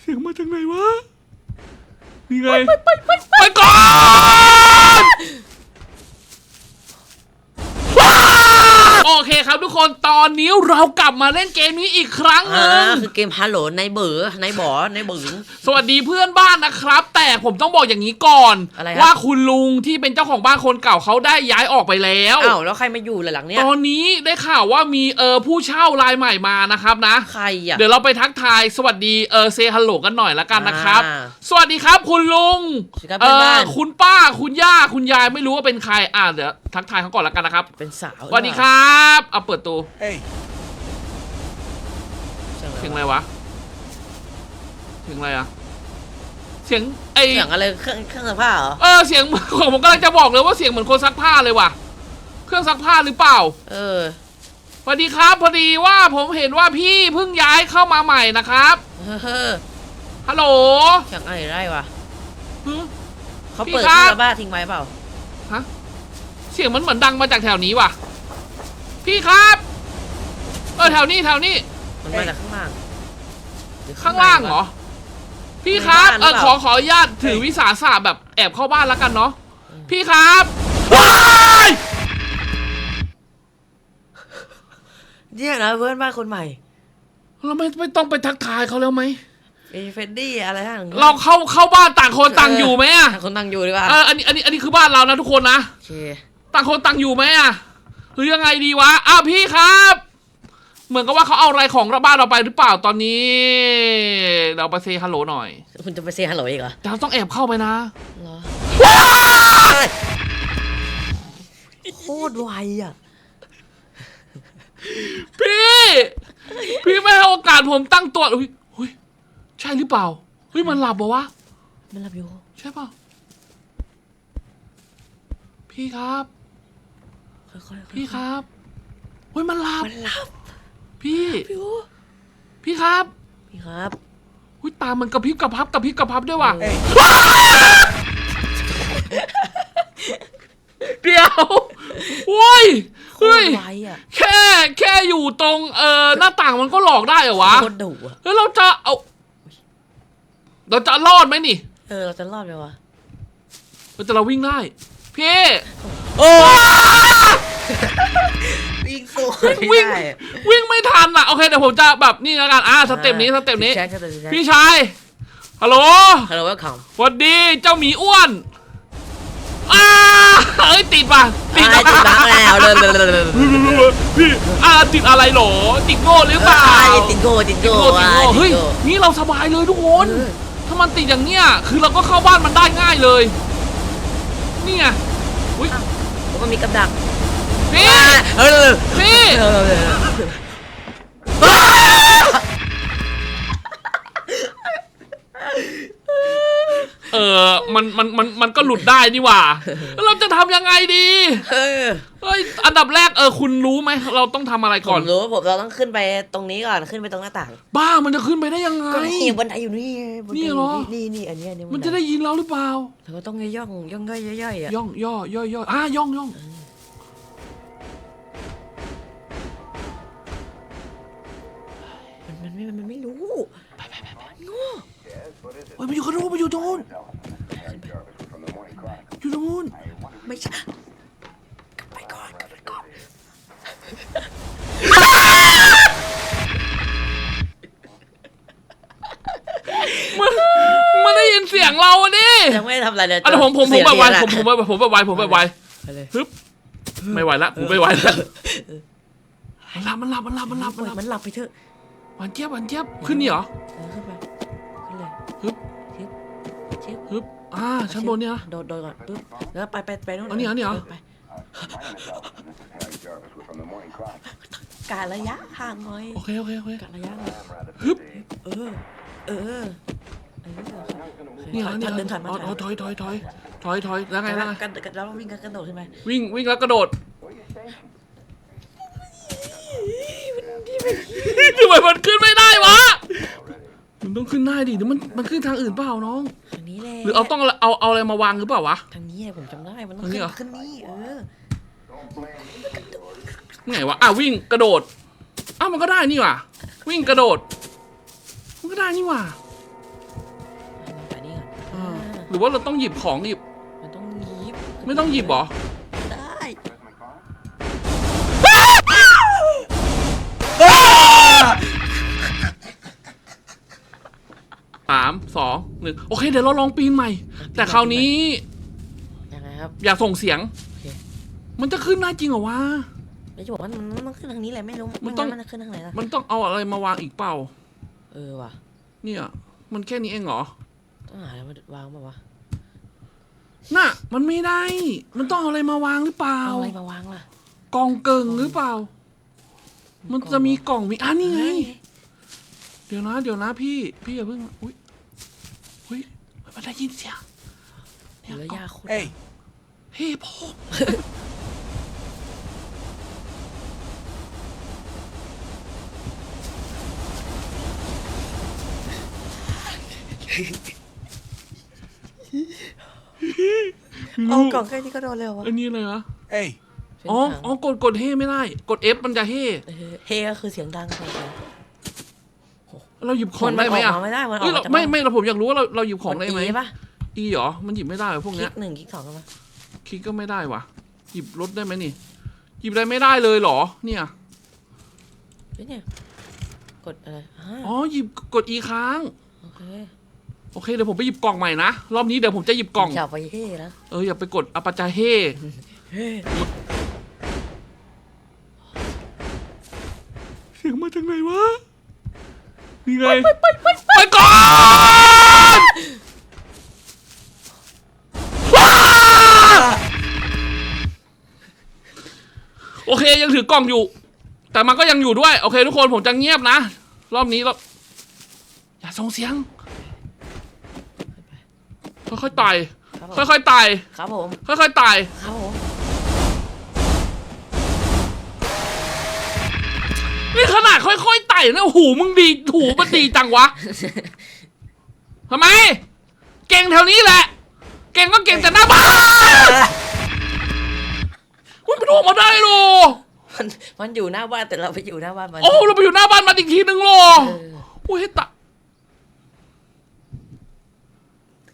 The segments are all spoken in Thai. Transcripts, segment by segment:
เสียงมาจากไหนวะนี่ไงไปไปไปไปก่อนาวโอเคครับ ทุกคนตอนนี้เรากลับมาเล่นเกมนี้อีกครั้งหอ่านึ่งคือเกมฮัลโหลในเบอร์ในบอในเบึง สวัสดีเพื่อนบ้านนะครับ แต่ผมต้องบอกอย่างนี้ก่อน อะไรครับ ว่าคุณลุงที่เป็นเจ้าของบ้านคนเก่าเขาได้ย้ายออกไปแล้ว อ้าวแล้วใครมาอยู่เลยหลังเนี้ยตอนนี้ได้ข่าวว่ามีเออผู้เช่ารายใหม่มานะครับนะ ใครอะ เดี๋ยวเราไปทักทายสวัสดีเออเซฮัลโหลกันหน่อยละกันนะครับ อ่าสวัสดีครับคุณลุงสวัสดีครับเอเพื่อนบ้าอนคุณป้าคุณย่าคุณยายไม่รู้ว่าเป็นใครอ่าเดี๋ยวทักทายเขาก่อนละกันนะครับเป็นสาวสวัสดีครับเอาเปิดตัว Hey, เสียงเสียงอะอะไรไรวะเสียงอะไรอะเสียงไอเสียงอะไรเครื่องเครื่องซักผ้าเหรอเออเสียงของผมกำลังจะบอกเลยว่าเสียงเหมือนคนซักผ้าเลยว่ะ เครื่องซักผ้าหรือเปล่า เออสวัสดีครับพอดีว่าผมเห็นว่าพี่เพิ่งย้ายเข้ามาใหม่นะครับเฮ้อฮัลโหลเสียงอะไรได้วะฮึเขาพี่เปิดครัเคบรื่องซักผ้าทิ้งไว้เปล่าเสียงมันเหมือนดังมาจากแถวนี้ว่ะ พี่ครับ เออแถวนี้แถวนี้ มันมาจากข้างล่างหรือข้างล่างเหรอพี่ครับในเอบ้านอหรือเปล่าขอขออนุญาตถือวิสาสะแบบแอบเข้าบ้านแล้วกันเนาะ พี่ครับว้ายเนี่ยนะเพื่อนบ้านคนใหม่เราไม่ไม่ต้องไปทักทายเขาแล้วไหมเอเฟนดี้อะไรทั้งเราเข้าเข้าบ้านต่างคนต่างอยู่ไหมอะต่างคนต่างอยู่ดีกว่าเอออันนี้อันนี้อันนี้คือบ้านเรานะทุกคนนะ โอเค ต่างคนต่างอยู่ไหมอะ หรือยังไงดีวะ อ้าวพี่ครับ เหมือนกับว่าเขาเอาอะไรของบ้านเราไปหรือเปล่าตอนนี้ เราไปเซฮัลโหลหน่อย คุณจะไปเซฮัลโหลอีกเหรอเราต้องแอบเข้าไปนะ เหรอโคตรไวอะ พี่ พี่ไม่ให้โอกาสผมตั้งตัวอุ้ยอุ้ยใช่หรือเปล่าเฮ้ยมันหลับปะวะ มันรับอยู่ ใช่เปล่าพี่ครับ ค่อยๆพี่ครับเฮ้ยมันหลับมันหลับพี่ พี่โอพี่ครับพี่ครับอุ้ยตามันกระพริบกระพับกระพริบกระพับด้วยว่ะ hey, เดี๋ยวโว้ยโคเฮ้ตย รไวอะแค่แค่อยู่ตรงเอ่อหน้าต่างมันก็หลอกได้เหรอวะโคตรดุอะแล้วเราจะเอาเราจะรอดไหมนี่เออเราจะรอดไหมวะเราจะเราวิ่งได้พี่โอ้ วิ่งสู้วิ่งวิ่งไม่ทันอะโอเคเดี๋ยวผมจะแบบนี่แล้วกันอ่าสเต็ปนี้สเต็ปนี้แจ็คสเต็ปนี้ พี่ชายฮัลโหลฮัลโหลเวลคัมสวัสดีเจ้าหมีอ้วนอ้าเอ้ยติดป่ะติดไอ้ติดบักแล้วเลยเลยเลยเลยพี่อ่าติดอะไรหรอติดโง่หรือเปล่าติดโก้ติดติดโก้โง่ติดโง่เฮ้ยติดโก้นี่เราสบายเลยทุกคนเออถ้ามันติดอย่างเนี้ยคือเราก็เข้าบ้านมันได้ง่ายเลยนี่ไงอุ้ย แล้วก็มีกับดักพี่เออเออพี่เออเออเอ อ มันมันมันมันก็หลุดได้นี่หว่าแล้วเราจะทำยังไงดีเออเฮ้ยอันดับแรกเออคุณรู้ไหมเราต้องทำอะไรผก่อน มรู้ผมเราต้องขึ้นไปตรงนี้ก่อนขึ้นไปตรงหน้าต่างบ้ามันจะขึ้นไปได้ยังไง ก็นี่บันไดอยู่นี่บัไดนี่เหรอ นี่นี่อันนี้อันนี้มันจะได้ยินเราหรือเปล่า เราก็ต้องย่องย่องย่อยย่อยอะย่องย่อย่อย่ออะย่องย่องมันมันไม่มันไม่รู้ เฮ้ยมันอยู่กระโดดมันอยู่ตรงนู้นอยู่ตรง นู้นไม่ใช่กลับไปก่อนกลับไปก่อนมันมันได้ยินเสียงเราอะดิยังไม่ได้ทำอะไรเลยอะเดี๋ยวผมผมผมเสียไปไวเสียผมผมไปผมไปไวผมไปไวไปเลยฮึบไม่ไหวละผมไม่ไหวละมันหลับมันหลับมันหลับมันหลับปมันหลับล่อยมันหลับไปเถอะหวานเจี๊ยบหวานเจี๊ยบขึ้นนี่เหรอ เออขึ้นไปขึ้นเลยฮึบชิบชิบฮึบ อ่าชั้นบนเนี่ยนะ โดดโดดก่อนปึ๊บแล้วไปไปไปนู่นอันนี้อันนี้เหรอ ไปการระยะห่างหน่อยโอเคโอเคโอเคการระยะหน่อยฮึบเออ เออเออนี่เหรอนี่เหรอเดินถอยมาอ๋ออ๋อถอยถอยถอยถอยถอยแล้วไงไงแล้วนะไงกันกันแล้ววิ่งกันกระโดดขึ้นไปวิ่งวิ่งแล้วกระโดดทำไมมันขึ้นไม่ได้วะ มันต้องขึ้นได้ดิเดี๋ยวมันมันขึ้นทางอื่นเปล่าน้อง ทางนี้แหละหรือเอาต้องเอาเอาอะไรมาวางหรือเปล่าวะ ทางนี้แหละผมจำได้มันต้องทางนี้ขึ้นเหรอ ขึ้นนี่เออไงวะอะวิ่งกระโดดอ้าวมันก็ได้นี่หว่ะวิ่งกระโดด มันก็ได้นี่หว่ะไปนี่ก่อนอ่าอ่าหรือว่าเราต้องหยิบของหยิบมันต้องหยิบไม่ต้องหยิบเหรอ สามสองหนึ่งโอเค เดี๋ยวเราลองปีนใหม่ แต่คราวนี้ ยังไงครับอย่าส่งเสียงโอเคมันจะขึ้นได้จริงเหรอวะไม่จะบอกว่ามันต้องขึ้นทางนี้แหละไม่รู้มันต้องไงั้มันจะขึ้นทางไหนล่ะมันต้องเอาอะไรมาวางอีกเปล่า เออว่ะ เนี่ย มันแค่นี้เองเหรอต้องหาอะไรมาวางป่าวะน่ะ มันไม่ได้ มันต้องเอาอะไรมาวางหรือเปล่าเอาอะไรมาวางล่ะกล่องเกิงหรือเปล่า มันจะมีกล่องมีอะนี่ไง เดี๋ยวนะ เดี๋ยวนะพี่ พี่อย่าเพิ่ง อุ้ย อุ้ยมันได้ยินเสียงเหลือยาโคตร Hey, เฮ้พ่อเอากล่องแค่นี้ก็โดนเลยเหรอวะอันนี้อะไรวะ hey, เป็นอ๋อ ทางอ๋อกด กดเฮ้ไม่ได้ กด F มันจะเฮ้เออเฮก็คือเสียงดังใช่ไหม เราหยิบของได้ไหมอะนกมาไม่ได้มันอเอ้อยกเราจากไม่บ้านไม่เราผมอยากรู้ว่าเราเราหยิบของได้ไหมก E ปะอีเหรอมันหยิบไม่ได้เหรอพวกคลิเนี้ยกหนึ่งคลิกสองกันปะคลิกก็ไม่ได้วะหยิบรถได้ไหมนี่ หยิบได้ไม่ได้เลยเหรอ เนี่ยเฮ้ยเนี่ยกดอะไรอ่าอ๋อหยิบกด E ค้างโอเคโอเคเดี๋ยวผมไปหยิบกล่องใหม่นะรอบนี้เดี๋ยวผมจะหยิบกล่องอย่าไปเฮ่นะเอออย่าไปกดอปาจาเฮเฮ้เสียงมาจากไหนวะ นี่ไงไปไปไปไปก่อนว้าโอเคยังถือกล่องอยู่ แต่มันก็ยังอยู่ด้วย โอเค ทุกคนผมจะเงียบนะ รอบนี้เราอย่าส่งเสียง ค่อยๆไต่ครับผมค่อยๆไต่ครับผมค่อยๆไต่ครับผม ค่อยๆไต่นะหูมึงดีหูมันดีจังวะทำไม เก่งแถวนี้แหละ เก่งก็เก่งแต่หน้าบ้านอุ้ยไปดูออกมาได้หรอมันมันอยู่หน้าบ้านแต่เราไปอยู่หน้าบ้านมันโอ้เราไปอยู่หน้าบ้านมาอีกทีนึงหรอเอออุ้ยให้ตะ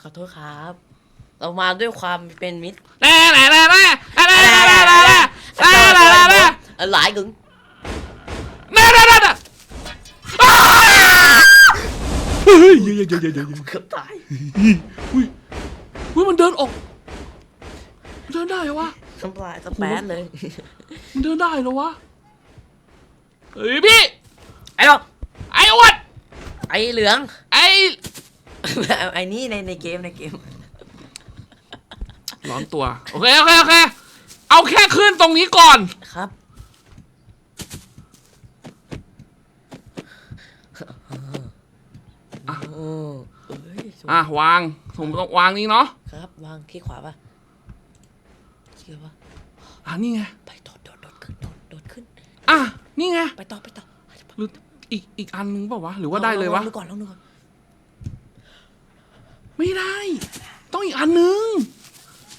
ขอโทษครับ เรามาด้วยความเป็นมิตรแน่แน่แน่แน่แน่แน่แน่แน่แน่แน่แน่แน่แน่แน่เออหลายกึ่งแน่แน่แน่ ฮ้ยเยอะเยอะเยยยอะเกือบตายอุ้ยอุ้ยมันเดินออกมันเดินได้เหรอวะน้ำลายสแปนเลยมันเดินได้เหรอวะ เฮ้ยพี่ ไอ้ดอกไอ้อวดไอ้เหลือง ไอ้ไอ้นี่ในในเกมในเกมร้อนตัว โอเคโอเคโอเค เอาแค่ขึ้นตรงนี้ก่อน ครับ อะโอ้เอ้ยสวยอะวางผมต้องวางนี้เนาะครับ วางที่ขวาป่ะเชื่อป่ะอะนี่ไงไปโดดโดดโดดขึ้นโดดโดดขึ้น อะนี่ไงไปต่อไปต่อหรืออีกอีกอันนึงเปล่าวะหรือว่าได้เลยวะลองดูก่อนลองดูก่อนไม่ได้ ต้องอีกอันนึง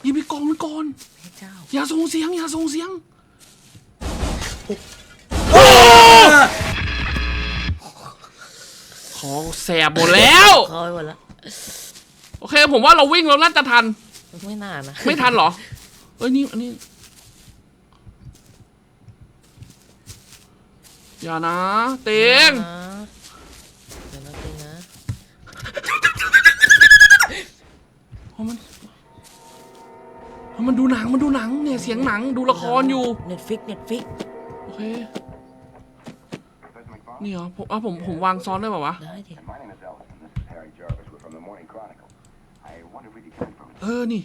หยิบไปกองมันก่อน พระเจ้าอย่าส่งเสียงอย่าส่งเสียง แสบหมดแล้ว เขาไปหมดแล้วโอเค ผมว่าเราวิ่งเราน่าจะทัน ไม่น่านะไม่ทันเหรอ เอ้ยนี่อันนี้ อย่านะ เต็งนะเดี๋ยวนะเต็งนะ เพราะมันเพราะมันดูหนังมันดูหนังเนี่ยเสียงหนังดูละครอยู่เน็ตฟิกเน็ตฟิกโอเค นี่เหรอผมอะผมผมวางซ้อนได้ป่าวะ ได้ดิ My name is Ellis, and this is Harry Jarvis. We're from the Morning Chronicle. I wonder where you came from. เออ นี่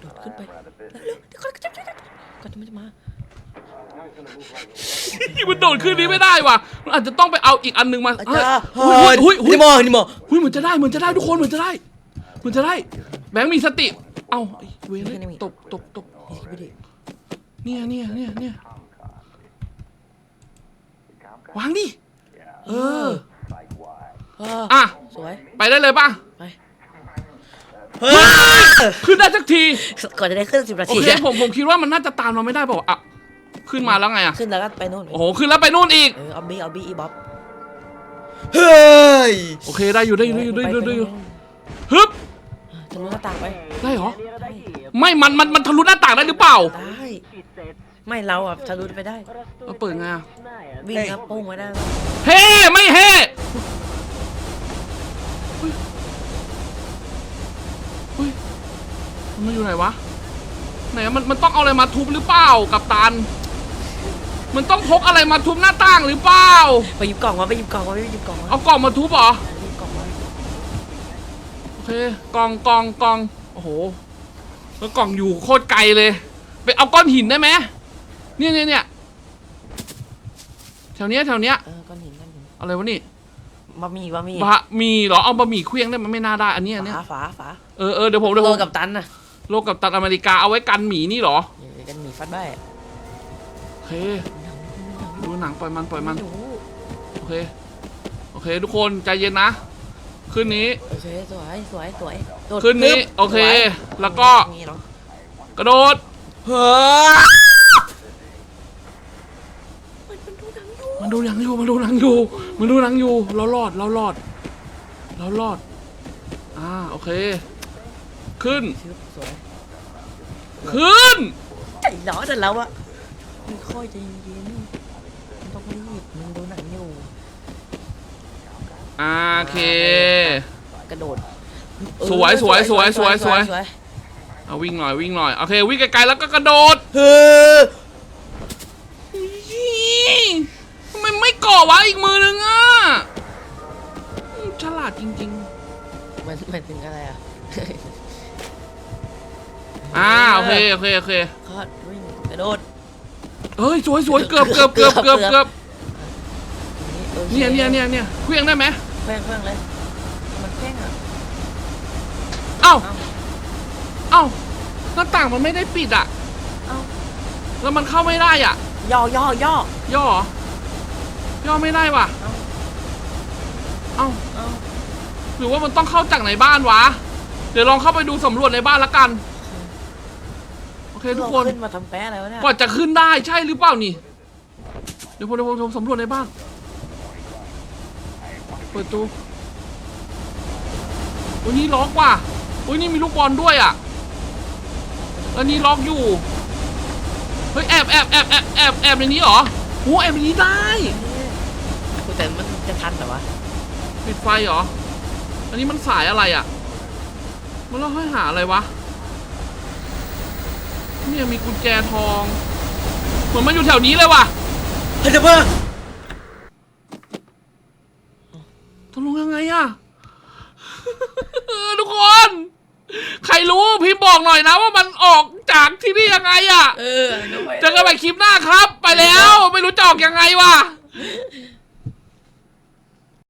โดดขึ้นไป I'm rather busy. เร็วๆเดี๋ยวก่อนจะก่อนจะไม่จะมามันโดดขึ้นนี้ไม่ได้ว่ะ มันอาจจะต้องไปเอาอีกอันหนึงมาอาเฮ้ยจารย์เฮ้ยเฮ้ยเฮ้ยนี่มอนี่มอเฮ้ยเหมือนจะได้เหมือนจะได้ทุกคนเหมือนจะได้เหมือนจะได้ แบงค์มีสติ เอ้าไอ้เวรเลยตกตกตกไปดิเนี่ยเนี่ยเนี่ยเนี่ย Comcast? วางดิ เออ Site-wide. เอออะ สวย ไปได้เลยป่ะ ไป เฮ้ย ขึ้นได้สักที ก่อนจะได้ขึ้นสิบนาโอทีเคผมผมคิดว่ามันน่าจะตามเราไม่ได้เปล่าวะอะ ขึ้นมาแล้วไงอะ ขึ้นแล้วก็ไปนู่น โอ้โห ขึ้นแล้วไปนู่นอีก เออเอาบีเอาบีอีบ๊อบเฮ้ย โอเคได้อยู่ได้อยู่ได้อยู่ได้อยู่ได้อยู่ฮึบ ทะลุหน้าต่างไป ได้เหรอ ไม่ มัน มัน มันทะลุหน้าต่างได้หรือเปล่า ได้ ไม่เราอะทะลุไปได้เราเปิดไงอะวิ่งครับโป้งไว้ได้เฮ้ไม่เฮ้เฮ้ยมันมาอยู่ไหนวะ ไหนอะมันมันต้องเอาอะไรมาทุบหรือเปล่ากับตัน มันต้องพกอะไรมาทุบหน้าต่างหรือเปล่า ไปหยิบกล่องมาไปหยิบกล่องมาไปหยิบกล่องมาเอากล่องมาทุบเหรอ หยิบกล่องมาโอเค กล่องกล่องกล่องโอ้โห แล้วกล่องอยู่โคตรไกลเลย ไปเอาก้อนหินได้ไหม เนี่ยเนี่ยเนี่ยแถวเนี้ยแถวเนี้ยเออก้อนหินก้อนหินอะไรวะนี่บะหมี่บะหมี่บะหมี่เหรอเอาบะหมี่เคลี้ยงได้มันไม่น่าได้อันเนี้ยอันเนี้ยฝาฝาฝาเออเออเดี๋ยวผมเดี๋ยวโลผมกับตันน่ะโลกกับตันอเมริกาเอาไว้กันหมีนี่เหรอเดี๋ยวกันหมี่ฟัดได้โอเคดูหนังปล่อยมันปล่อยมันไรู้โอเค โอเค ทุกคนใจเย็นนะ ขึ้นนี้ โอเคสวยสวยสวยโดดขึ้นนี้ ปึ๊บโอเคสวยแล้วก็นี่เนาะกระโดด เฮ้ย มันดูหนังอยู่ มันดูหนังอยู่ มันดูหนังอยู่ เรารอด เรารอด เรารอด อ่า โอเค ขึ้นชึบสวยขึ้น ใจร้อนแต่เราอะไม่ค่อยใจเย็นๆมันต้องรีบมันดูหนังอยู่อ่าโอเค กระโดดสวยสวยสวยสวยสวยสวย เอาวิ่งหน่อยวิ่งหน่อย โอเค วิ่งไกลๆแล้วก็กระโดด เฮ้ย ทำไมไม่ก่อวะอีกมือนึงอะอืมฉลาดจริง มันมันถึงอะไรอะๆ อ่าโอเคโอเคโอเค คอดวิ่งกระโดดเฮ้ยสวยสวยเกือบเกือบเกือบเกือบเกือบโอคเนี่ยเนี่ยเนี่ยเนี่ยเคลี้ยงได้ไหมแพ่งแพ่งเลย มันแพ่งอะเอ้าเอ้าเอ้าหน้าต่างมันไม่ได้ปิดอะ เอ้าแล้วมันเข้าไม่ได้อะ ย่อย่อย่อย่อเหรอย่อไม่ได้ว่ะเอ้าเอ้าเอ้าหรือว่ามันต้องเข้าจากในบ้านวะ เดี๋ยวลองเข้าไปดูสำรวจในบ้านละกัน โอเคทุกคนเราขึ้นมาทำแป๊ะอะไรวะเนี่ยกว่าจะขึ้นได้ใช่หรือเปล่านี่ เดี๋ยวผมเดี๋ยวผมผมสำรวจในบ้าน เปิดตู้โอ้ยนี่ล็อกว่ะโอ้ยนี่มีลูกบอลด้วยอะ แล้วนี่ล็อกอยู่เฮ้ยแอบแอบแอบแอบแอบแอบในนี้เหรอโอ้แอบในนี้ได้แต่มันจะทันเหรอวะปิดไฟเหรอ อันนี้มันสายอะไรอะ มันเราให้หาอะไรวะ เนี่ยมีกุญแจทอง เหมือนมันอยู่แถวนี้เลยว่ะเฮ้ยเดี๋ยวเพิ่งตกลงยังไงอะเออทุกคน ใครรู้พิมพ์บอกหน่อยนะว่ามันออกจากที่นี่ยังไงอะเออก็ไปเจอกันใหม่คลิปหน้าครับ ไปแล้ว ไม่รู้จะออกยังไงวะ